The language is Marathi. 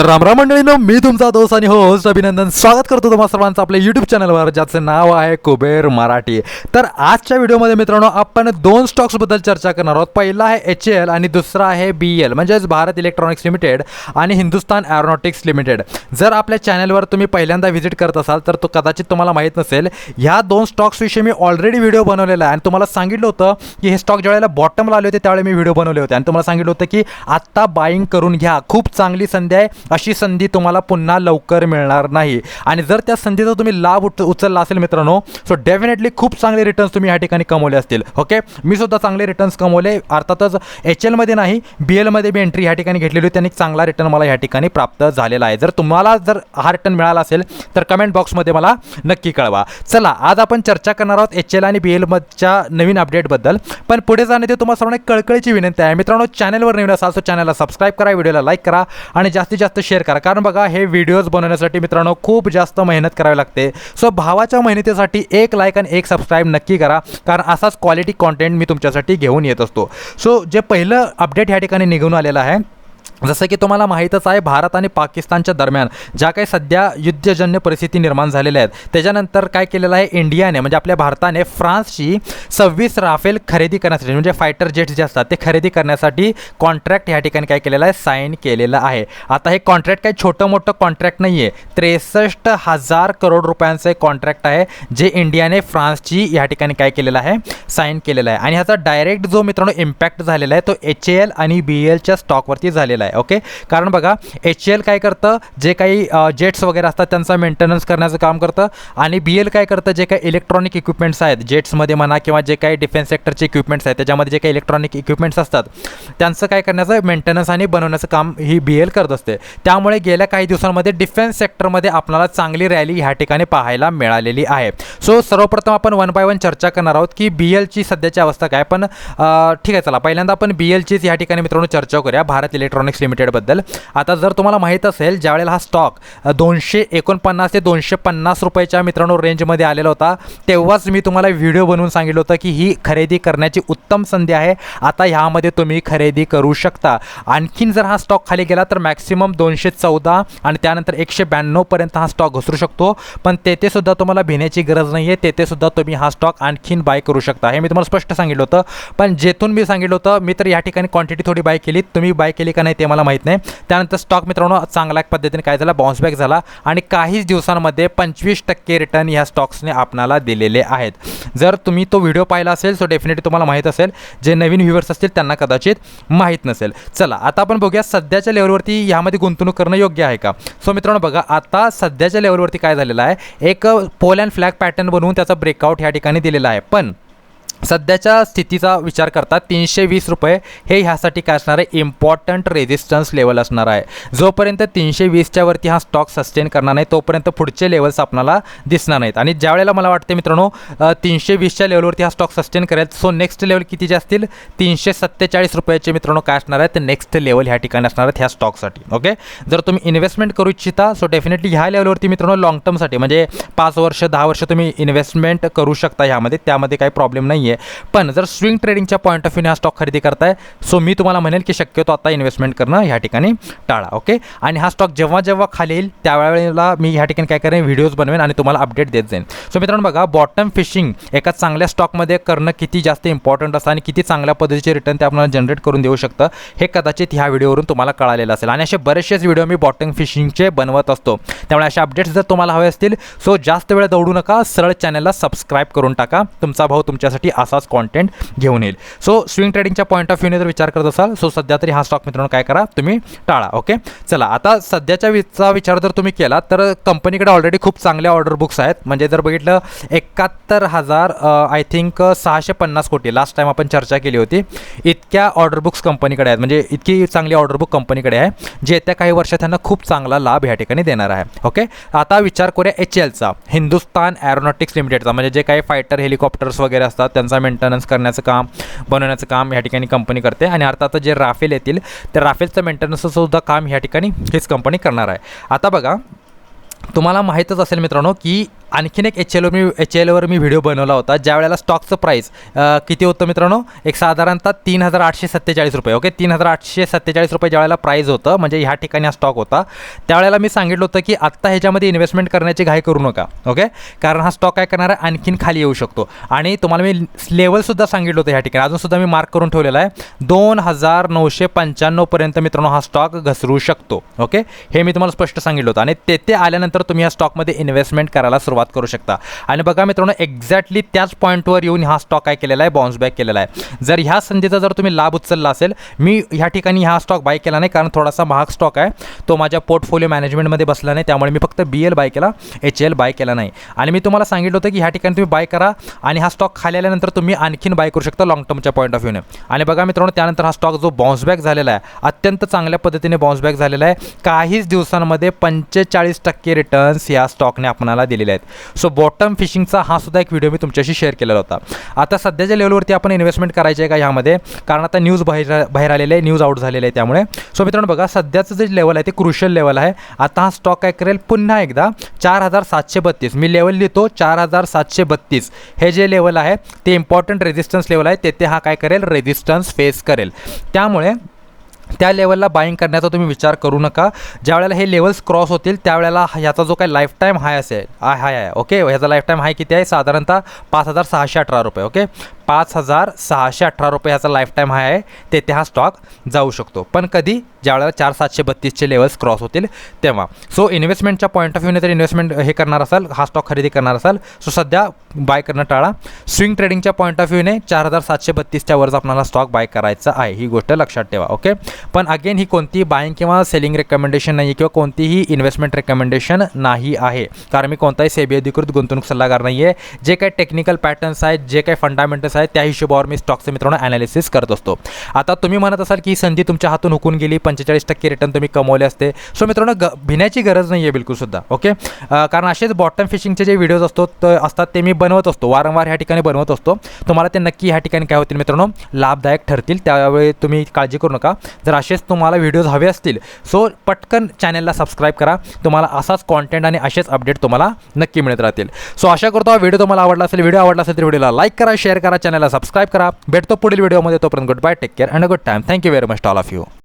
तर रामराम मंडळीनं मी तुमचा दोस्त आणि होस्ट अभिनंदन. स्वागत करतो तुम्हा सर्वांचं आपल्या यूट्यूब चॅनलवर ज्याचं नाव आहे कुबेर मराठी. तर आजच्या व्हिडिओमध्ये मित्रांनो आपण दोन स्टॉक्सबद्दल चर्चा करणार आहोत. पहिला आहे एच एल आणि दुसरा आहे बी एल म्हणजेच भारत इलेक्ट्रॉनिक्स लिमिटेड आणि हिंदुस्तान एरोनॉटिक्स लिमिटेड. जर आपल्या चॅनलवर तुम्ही पहिल्यांदा व्हिजिट करत असाल तर तो कदाचित तुम्हाला माहीत नसेल ह्या दोन स्टॉक्सविषयी मी ऑलरेडी व्हिडिओ बनवलेला आहे. आणि तुम्हाला सांगितलं होतं की हे स्टॉक ज्यावेळेला बॉटमला आले होते त्यावेळी मी व्हिडिओ बनवले होते. आणि तुम्हाला सांगितलं होतं की आत्ता बाईंग करून घ्या. खूप चांगली संधी आहे. अशी संधी तुम्हाला पुन्हा लवकर मिळणार नाही. आणि जर त्या संधीचा तुम्ही लाभ उच उचलला असेल मित्रांनो सो डेफिनेटली खूप चांगले रिटर्न्स तुम्ही ह्या ठिकाणी कमवले असतील. ओके मी सुद्धा चांगले रिटर्न्स कमवले. अर्थातच एच एलमध्ये नाही बी एलमध्ये मी एंट्री ह्या ठिकाणी घेतलेली होती आणि चांगला रिटर्न मला ह्या ठिकाणी प्राप्त झालेला आहे. जर तुम्हाला जर हा रिटर्न मिळाला असेल तर कमेंट बॉक्समध्ये मला नक्की कळवा. चला आज आपण चर्चा करणार आहोत एच एल आणि बी एलमधच्या नवीन अपडेटबद्दल पण पुढे जाण्याची तुम्हाला सर्वांना एक कळकळीची विनंती आहे. मित्रांनो चॅनलवर नवीन असाल तर चॅनलला सबस्क्राईब करा व्हिडिओला लाईक करा आणि जास्तीत जास्त शेअर करा. कारण बघा हे व्हिडिओज बनवण्यासाठी मित्रांनो खूप जास्त मेहनत करावी लागते. सो भावाच्या मेहनतीसाठी एक लाईक आणि एक सबस्क्राईब नक्की करा. कारण असाच क्वालिटी कॉन्टेंट मी तुमच्यासाठी घेऊन येत असतो. सो जे पहिलं अपडेट ह्या ठिकाणी निघून आलेलं आहे जसं की तुम्हाला माहीतच आहे भारत आणि पाकिस्तानच्या दरम्यान ज्या काही सध्या युद्धजन्य परिस्थिती निर्माण झालेल्या आहेत त्याच्यानंतर काय केलेलं आहे इंडियाने म्हणजे आपल्या भारताने फ्रान्सची सव्वीस राफेल खरेदी करण्यासाठी म्हणजे फायटर जेट्स जे असतात ते खरेदी करण्यासाठी कॉन्ट्रॅक्ट ह्या ठिकाणी काय केलेलं आहे साईन केलेलं आहे. आता हे कॉन्ट्रॅक्ट काही छोटं मोठं कॉन्ट्रॅक्ट नाही आहे त्रेसष्ट हजार करोड रुपयांचं एक कॉन्ट्रॅक्ट आहे जे इंडियाने फ्रान्सची ह्या ठिकाणी काय केलेलं आहे साईन केलेलं आहे. आणि ह्याचा डायरेक्ट जो मित्रांनो इम्पॅक्ट झालेला आहे तो एच ए एल आणि बी एलच्या स्टॉकवरती झालेला आहे. ओके कारण बघा एच एल काय करतं? जे काही जेट्स वगैरे असतात त्यांचा मेंटेनन्स करण्याचं काम करतं. आणि बी एल काय करतं? जे काही इलेक्ट्रॉनिक इक्विपमेंट्स आहेत जेट्समध्ये म्हणा किंवा जे काही डिफेन्स सेक्टरचे इक्विपमेंट्स आहेत त्याच्यामध्ये जे काही इलेक्ट्रॉनिक इक्विपमेंट्स असतात त्यांचं काय करण्याचं मेंटेनन्स आणि बनवण्याचं काम ही बी एल करत असते. त्यामुळे गेल्या काही दिवसांमध्ये डिफेन्स सेक्टरमध्ये आपल्याला चांगली रॅली ह्या ठिकाणी पाहायला मिळालेली आहे. सो सर्वप्रथम आपण वन बाय वन चर्चा करणार आहोत की बी एलची सध्याची अवस्था काय पण ठीक आहे चला. पहिल्यांदा आपण बी एलचीच या ठिकाणी मित्रांनो चर्चा करूया. भारत इलेक्ट्रॉनिक्स लिमिटेडबद्दल आता जर तुम्हाला माहीत असेल ज्यावेळेला हा स्टॉक दोनशे एकोणपन्नास ते दोनशे पन्नास रुपयाच्या मित्रांनो रेंजमध्ये आलेला होता तेव्हाच मी तुम्हाला व्हिडिओ बनवून सांगितलं होतं की ही खरेदी करण्याची उत्तम संधी आहे. आता ह्यामध्ये तुम्ही खरेदी करू शकता. आणखीन जर हा स्टॉक खाली गेला तर मॅक्सिमम दोनशे चौदा आणि त्यानंतर एकशे ब्याण्णवपर्यंत हा स्टॉक घसरू शकतो. पण तेथेसुद्धा तुम्हाला भिण्याची गरज नाही आहे तेथेसुद्धा तुम्ही हा स्टॉक आणखीन बाय करू शकता. हे मी तुम्हाला स्पष्ट सांगितलं होतं. पण जेथून मी सांगितलं होतं मी तर या ठिकाणी क्वांटिटी थोडी बाय केली. तुम्ही बाय केली का नाही ते मला माहीत नाही. त्यानंतर स्टॉक मित्रांनो चांगल्या पद्धतीने काय झाला? बाउन्सबॅक झाला आणि काहीच दिवसांमध्ये पंचवीस टक्के रिटर्न ह्या स्टॉक्सने आपणाला दिलेले आहेत. जर तुम्ही तो व्हिडिओ पाहिला असेल सो डेफिनेटली तुम्हाला माहीत असेल. जे नवीन व्ह्युअर्स असतील त्यांना कदाचित माहीत नसेल. चला आता आपण बघूया सध्याच्या लेवलवरती ह्यामध्ये गुंतवणूक करणं योग्य आहे का? सो मित्रांनो बघा आता सध्याच्या लेवलवरती काय झालेलं आहे? एक पोल अँड फ्लॅग पॅटर्न बनवून त्याचा ब्रेकआउट ह्या ठिकाणी दिलेला आहे. पण सध्याच्या स्थितीचा विचार करता तीनशे वीस रुपये हे ह्यासाठी काय असणार आहे? इम्पॉर्टंट रेजिस्टन्स लेवल असणार आहे. जोपर्यंत तीनशे वीसच्या वरती हा स्टॉक सस्टेन करणार नाही तोपर्यंत पुढचे लेवल्स आपल्याला दिसणार नाहीत. आणि ज्या वेळेला मला वाटते मित्रांनो तीनशे वीसच्या लेवलवरती हा स्टॉक सस्टेन करेल सो नेक्स्ट लेवल कितीचे असतील? तीनशे सत्तेचाळीस रुपयाचे मित्रांनो काय असणार आहेत? नेक्स्ट लेवल ह्या ठिकाणी असणार आहेत ह्या स्टॉकसाठी ओके जर तुम्ही इन्व्हेस्टमेंट करू इच्छिता सो डेफिनेटली ह्या लेवलवरती मित्रांनो लॉंग टर्मसाठी म्हणजे पाच वर्ष दहा वर्ष तुम्ही इन्व्हेस्टमेंट करू शकता ह्यामध्ये त्यामध्ये काही प्रॉब्लेम नाही आहे पण जर स्विंग ट्रेडिंगच्या पॉईंट ऑफ व्ह्यूने हा स्टॉक खरेदी करताय सो मी तुम्हाला म्हणेल की शक्यतो आता इन्व्हेस्टमेंट करणं ह्या ठिकाणी टाळा ओके आणि हा स्टॉक जेव्हा जेव्हा खाली येईल त्यावेळेला मी ह्या ठिकाणी काय करेन व्हिडिओज बनवेन आणि तुम्हाला अपडेट देत जाईन. सो मित्रांनो बघा बॉटम फिशिंग एका चांगल्या स्टॉकमध्ये करणं किती जास्त इम्पॉर्टंट असतं आणि किती चांगल्या पद्धतीचे रिटर्न ते आपल्याला जनरेट करून देऊ शकतं हे कदाचित ह्या व्हिडिओवरून तुम्हाला कळालेलं असेल. आणि असे बरेचसेच व्हिडिओ मी बॉटम फिशिंगचे बनवत असतो. त्यामुळे असे अपडेट्स जर तुम्हाला हवे असतील सो जास्त वेळ दौडू नका सरळ चॅनलला सबस्क्राईब करून टाका. तुमचा भाऊ तुमच्यासाठी असाच कॉन्टेंट घेऊन येईल. सो स्विंग ट्रेडिंगच्या पॉईंट ऑफ व्ह्यूने जर विचार करत असाल सो सध्या तरी हा स्टॉक मित्रांनो काय करा तुम्ही टाळा ओके चला आता सध्याच्या विचा विचार जर तुम्ही केला तर कंपनीकडे ऑलरेडी खूप चांगल्या ऑर्डर बुक्स आहेत. म्हणजे जर बघितलं एकाहत्तर हजार आय थिंक सहाशे पन्नास कोटी लास्ट टाईम आपण चर्चा केली होती. इतक्या ऑर्डर बुक्स कंपनीकडे आहेत. म्हणजे इतकी चांगली ऑर्डर बुक कंपनीकडे आहे जे येत्या काही वर्षात त्यांना खूप चांगला लाभ ह्या ठिकाणी देणार आहे ओके आता विचार करूया एच एलचा हिंदुस्तान एरोनॉटिक्स लिमिटेडचा म्हणजे जे काही फायटर हेलिकॉप्टर्स वगैरे असतात त्यांचं मेंटेनन्स करण्याचं काम बनवण्याचं काम ह्या ठिकाणी कंपनी करते. आणि अर्थात जे राफेल येतील त्या राफेलचं मेंटेनन्सचंसुद्धा काम ह्या ठिकाणी हीच कंपनी करणार आहे. आता बघा तुम्हाला माहीतच असेल मित्रांनो की आणखीन एक एच एलवर मी एच एलवर मी व्हिडिओ बनवला होता ज्या वेळेला स्टॉकचं प्राईस किती होतं मित्रांनो? एक साधारणतः तीन हजार आठशे सत्तेचाळीस रुपये ओके तीन हजार आठशे सत्तेचाळीस रुपये ज्या वेळेला प्राईज होतं म्हणजे ह्या ठिकाणी हा स्टॉक होता त्यावेळेला मी सांगितलं होतं की आत्ता ह्याच्यामध्ये इन्व्हेस्टमेंट करण्याची घाई करू नका ओके कारण हा स्टॉक काय करणार आहे? आणखीन खाली येऊ शकतो. आणि तुम्हाला मी लेवलसुद्धा सांगितलं होतं ह्या ठिकाणी. अजूनसुद्धा मी मार्क करून ठेवलेला आहे. दोन हजार नऊशे पंच्याण्णवपर्यंत मित्रांनो हा स्टॉक घसरू शकतो ओके हे मी तुम्हाला स्पष्ट सांगितलं होतं. आणि तेथे आल्यानंतर तुम्ही या स्टॉकमध्ये इन्व्हेस्टमेंट करायला सुरुवात करू शकता. आणि बघा मित्रांनो एक्झॅक्टली त्याच पॉईंटवर येऊन हा स्टॉक काय केलेला आहे? बाउन्स बॅक केलेला आहे. जर ह्या संधीचा जर तुम्ही लाभ उचलला असेल मी ह्या ठिकाणी हा स्टॉक बाय केला नाही कारण थोडासा महाग स्टॉक आहे. तो माझ्या पोर्टफोलिओ मॅनेजमेंटमध्ये बसला नाही त्यामुळे मी फक्त बी एल बाय केला एच एल बाय केला नाही. आणि मी तुम्हाला सांगितलं होतं की ह्या ठिकाणी तुम्ही बाय करा आणि हा स्टॉक खाली आल्यानंतर तुम्ही आणखीन बाय करू शकता लॉंग टर्मच्या पॉईंट ऑफ व्ह्यूने आणि बघा मित्रांनो त्यानंतर हा स्टॉक जो बाउन्स बॅक झालेला आहे अत्यंत चांगल्या पद्धतीने बाउन्स बॅक झालेला आहे. काहीच दिवसांमध्ये पंचेचाळीस टक्के रिटर्न्स या स्टॉकने आपणाला दिलेले आहेत. सो बॉटम फिशिंगचा हा सुद्धा एक व्हिडिओ मी तुमच्याशी शेअर केलेला होता. आता सध्याच्या लेवलवरती आपण इन्व्हेस्टमेंट करायचे आहे का ह्यामध्ये? कारण आता न्यूज बाहेर बाहेर आलेले आहे न्यूज आउट झालेले आहे त्यामुळे. सो मित्रांनो बघा सध्याचं जे लेवल आहे ते क्रुशियल लेवल आहे. आता हा स्टॉक काय करेल पुन्हा एकदा चार हजार सातशे बत्तीस. मी लेवल लिहितो चार हजार सातशे बत्तीस. हे जे लेवल आहे ते इम्पॉर्टंट रेजिस्टन्स लेवल आहे. तेथे हा काय करेल? रेजिस्टन्स फेस करेल. त्यामुळे त्या लेवलला बाईंग करण्याचा तुम्ही विचार करू नका. ज्यावेळेला हे लेवल्स क्रॉस होतील त्यावेळेला ह्याचा जो काही लाईफ टाईम हाय असेल हाय आहे ओके ह्याचा लाईफ टाईम हाय किती आहे? साधारणतः पाच हजार सहाशे अठरा रुपये ओके पाच हजार सहाशे अठरा रुपये ह्याचा लाईफ टाईम हाय आहे. तेथे हा स्टॉक जाऊ शकतो. पण कधी? ज्या वेळेला चार सातशे बत्तीसचे लेवल्स क्रॉस होतील तेव्हा. सो इन्व्हेस्टमेंटच्या पॉईंट ऑफ व्ह्यूने जर इन्व्हेस्टमेंट हे करणार असाल हा स्टॉक खरेदी करणार असाल सो सध्या बाय करणं टाळा. स्विंग ट्रेडिंगच्या पॉईंट ऑफ व्ह्यूने चार हजार सातशे बत्तीसच्या वरच आपल्याला स्टॉक बाय करायचा आहे. ही गोष्ट लक्षात ठेवा ओके पण अगेन ही कोणतीही बाईंग किंवा सेलिंग रेकमेंडेशन नाही किंवा कोणतीही इन्व्हेस्टमेंट रेकमेंडेशन नाही आहे. कारण मी कोणताही सेबी अधिकृत गुंतवणूक सल्लागार नाही आहे जे काही टेक्निकल पॅटर्न्स आहेत जे काही फंडामेंटल्स आहेत त्या हिशोबावर मी स्टॉकचं मित्रांनो ॲनालिसिस करत असतो. आता तुम्ही म्हणत असाल की ही संधी तुमच्या हातून हुकून गेली पंचेचाळीस टक्के रिटर्न तुम्ही कमवले असते. सो मित्रांनो ग भिण्याची गरज नाही आहे बिलकुलसुद्धा ओके कारण असेच बॉटम फिशिंगचे जे व्हिडिओज असतो असतात ते मी बनवत असतो. वारंवार ह्या ठिकाणी बनवत असतो. तुम्हाला ते नक्की ह्या ठिकाणी काय होतील मित्रांनो लाभदायक ठरतील. त्यावेळी तुम्ही काळजी करू नका. जर असेच तुम्हाला व्हिडिओज हवे असतील सो पटकन चॅनलला सबस्क्राईब करा. तुम्हाला असाच कॉन्टेंट आणि असेच अपडेट तुम्हाला नक्की मिळत राहतील. सो आशा करतो हा व्हिडिओ तुम्हाला आवडला असेल व्हिडिओ आवडला असेल तर व्हिडिओला लाईक करा शेअर करा चॅनलला सबस्क्राईब करा. भेटतो पुढील व्हिडिओमध्ये तोपर्यंत good bye take care and good time thank you very much all of you